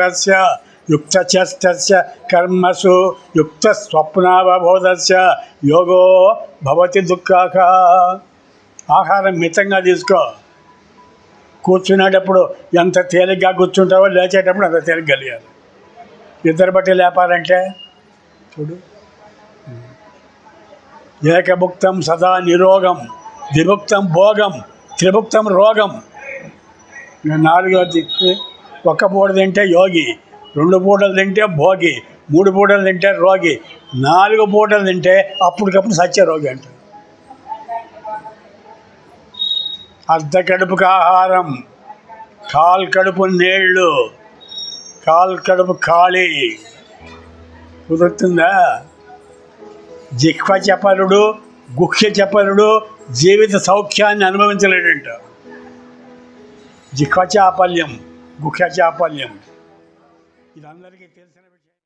తస్య యుక్తచస్తస్య కర్మసు యుక్త స్వప్నావబోధస్య యోగో భవతి దుఃఖాక ఆహారం మితంగా తీసుకో. కూర్చునేటప్పుడు ఎంత తేలిగ్గా కూర్చుంటావో లేచేటప్పుడు అంత తేలిగ్గా లేయాలి. ఇద్దరు బట్టి లేపాలంటే? చూడు. ఏకభుక్తం సదా నిరోగం ద్విభుక్తం భోగం త్రిభుక్తం రోగం. ఇంకా దిక్కు ఒక్క పూట తింటే యోగి రెండు పూటలు తింటే భోగి మూడు పూటలు తింటే రోగి నాలుగు పూటలు తింటే అప్పటికప్పుడు సత్య రోగి అంటారు. అర్ధ కడుపుకి ఆహారం కాల్ కడుపు నీళ్ళు కాల్ కడుపు ఖాళీ. కుదురుతుందా? జిహ్వ చపలుడు గుహ్య చపలుడు జీవిత సౌఖ్యాన్ని అనుభవించలేడంట. జిహ్వ చాపల్యం గుహ్య చాపల్యం ఇది అందరికీ తెలిసిన విషయం